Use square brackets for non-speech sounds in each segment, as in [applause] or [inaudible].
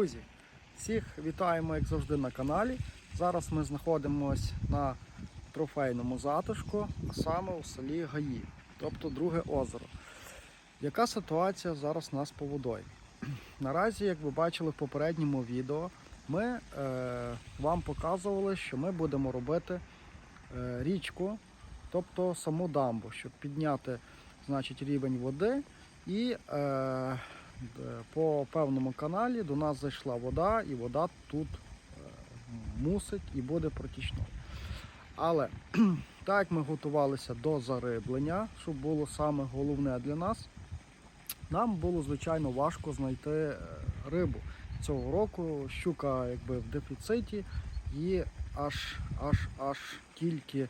Друзі, всіх вітаємо, як завжди, на каналі. Зараз ми знаходимося на трофейному затишку, а саме у селі Гаї, тобто друге озеро. Яка ситуація зараз у нас по водою? [clears throat] Наразі, як ви бачили в попередньому відео, ми е, вам показували, що ми будемо робити е, річку, тобто саму дамбу, щоб підняти значить, рівень води і е, по певному каналі до нас зайшла вода, і вода тут е, мусить і буде протічною. Але [clears throat] так ми готувалися до зариблення, щоб було саме головне для нас, нам було звичайно важко знайти е, рибу. Цього року щука якби в дефіциті і аж аж аж тільки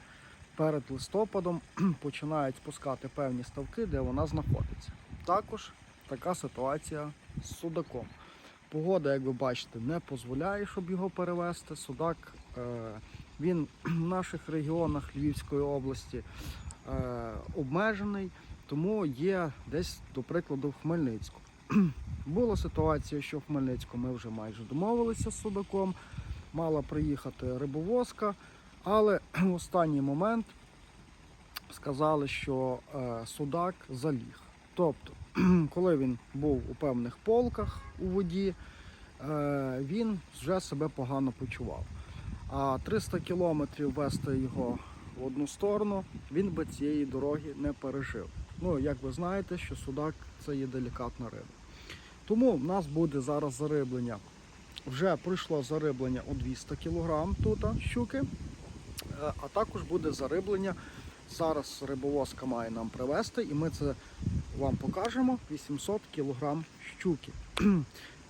перед листопадом [clears throat] починають спускати певні ставки, де вона знаходиться. Також така ситуація з судаком. Погода, як ви бачите, не дозволяє, щоб його перевезти. Судак е, він в наших регіонах Львівської області е, обмежений, тому є десь, до прикладу, в Хмельницьку. [clears throat] Була ситуація, що в Хмельницьку ми вже майже домовилися з судаком, мала приїхати рибовозка, але [clears throat] в останній момент сказали, що е, судак заліг. Тобто [clears throat] коли він був у певних полках у воді, е, він вже себе погано почував. А 300 кілометрів вести його в одну сторону, він би цієї дороги не пережив. Ну, як ви знаєте, що судак це є делікатна риба. Тому в нас буде зараз зариблення. Вже пройшло зариблення у 200 кг тут щуки, е, а також буде зариблення. Зараз рибовозка має нам привезти, і ми це вам покажемо 800 кг щуки. [clears throat]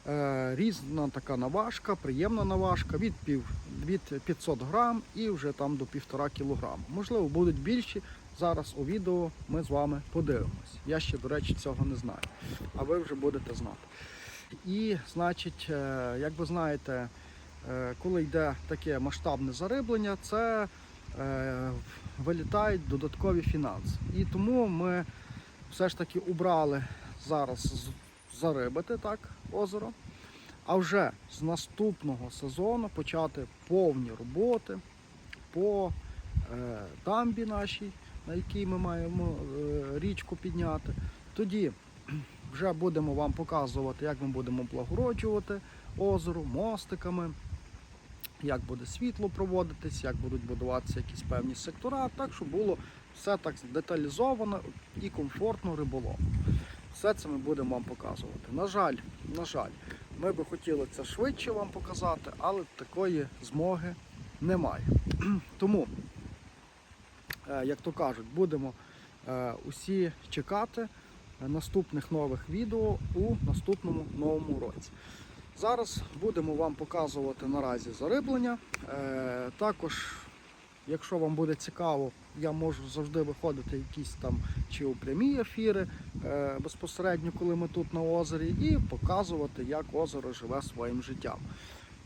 Е, Різна така наважка, приємна наважка від пів, від 500 грам і вже там до 1,5 кг. Можливо, будуть більші. Зараз у відео ми з вами подивимось. Я ще, до речі, цього не знаю, а ви вже будете знати. І, значить, е, як ви знаєте, е, коли йде таке масштабне зариблення, це вилітають додаткові фінанси. І тому ми все ж таки убрали зараз зарибити так, озеро, а вже з наступного сезону почати повні роботи по е, дамбі нашій, на якій ми маємо е, річку підняти. Тоді вже будемо вам показувати, як ми будемо благороджувати озеро мостиками, як буде світло проводитись, як будуть будуватися якісь певні сектора, так щоб було все так деталізовано і комфортно риболову. Все це ми будемо вам показувати. На жаль, на жаль, ми би хотіли це швидше вам показати, але такої змоги немає. [clears throat] Тому, е, як то кажуть, будемо е, усі чекати наступних нових відео у наступному новому році. Зараз будемо вам показувати наразі зариблення. Е, Також, якщо вам буде цікаво, я можу завжди виходити якісь там чи у прямі ефіри е, безпосередньо, коли ми тут на озері, і показувати, як озеро живе своїм життям.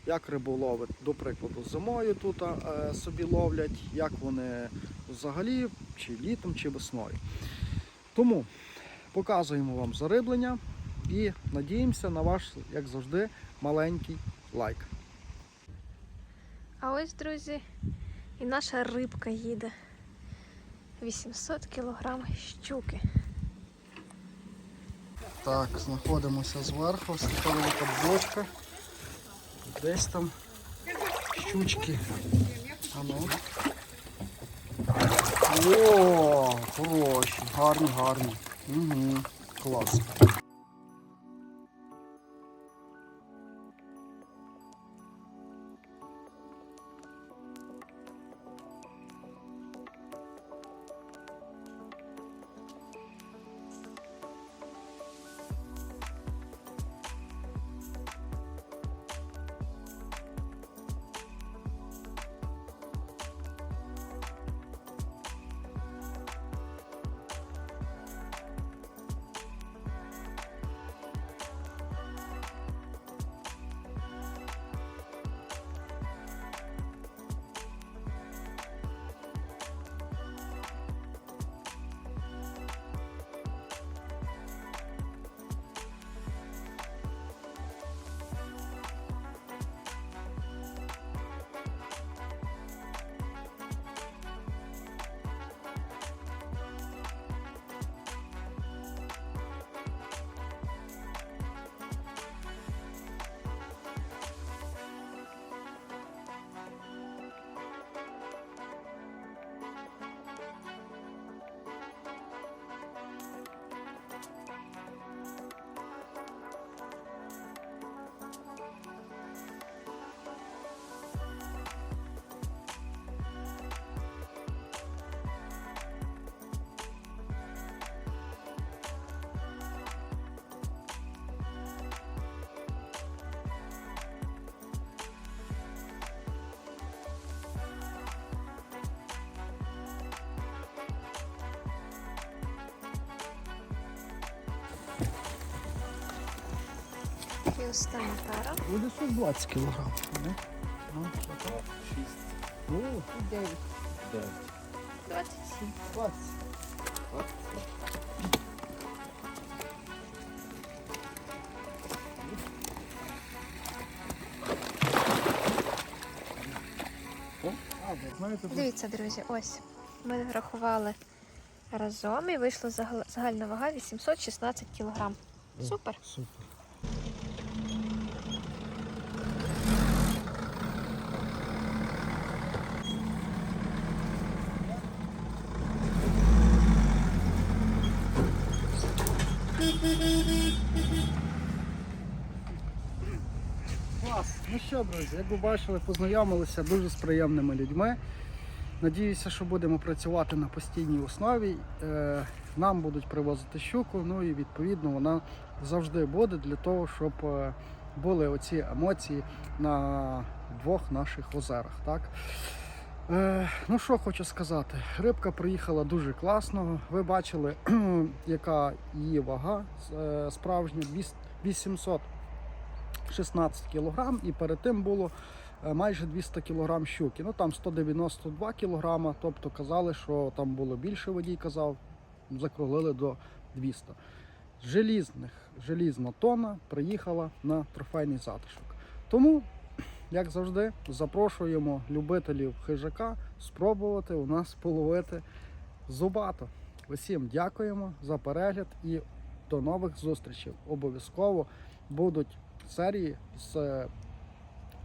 Як риболови, до прикладу, зимою тут е, собі ловлять, як вони взагалі, чи літом, чи весною. Тому показуємо вам зариблення і надіємося на ваш, як завжди, маленький лайк. А ось, друзі, і наша рибка їде. 800 кілограм щуки. Так, знаходимося зверху, ось така велика бочка. Десь там щучки. А ну. О, хороші, гарні, гарні. Угу, клас. Остання пара. Буде щось 20 кг. Ну, О, 9. 27. 20. О, а, ви знаєте, тут Дивіться, друзі, ось ми рахували разом і вийшла загальна вага 816 кг. Супер. Супер. Клас. Ну що, друзі, як ви бачили, познайомилися дуже з приємними людьми. Надіюся, що будемо працювати на постійній основі. Е, Нам будуть привозити щуку, ну і відповідно вона завжди буде для того, щоб е, були оці емоції на двох наших озерах. Так? Е, ну що хочу сказати, рибка приїхала дуже класно. Ви бачили, [clears throat] яка її вага е, справжня 816 кг, і перед тим було е, майже 200 кг щуки. Ну там 192 кг, тобто казали, що там було більше водій казав, закруглили до 200. Желізних, желізна тона приїхала на трофейний затишок. Тому, як завжди, запрошуємо любителів хижака спробувати у нас половити зубато. Усім дякуємо за перегляд і до нових зустрічей. Обов'язково будуть серії з е,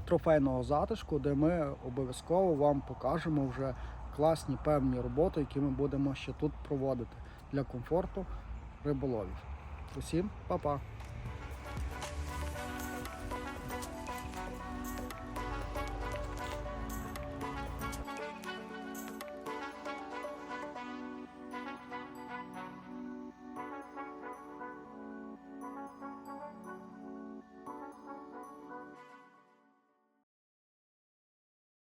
трофейного затишку, де ми обов'язково вам покажемо вже класні певні роботи, які ми будемо ще тут проводити для комфорту риболовів. Усім па-па!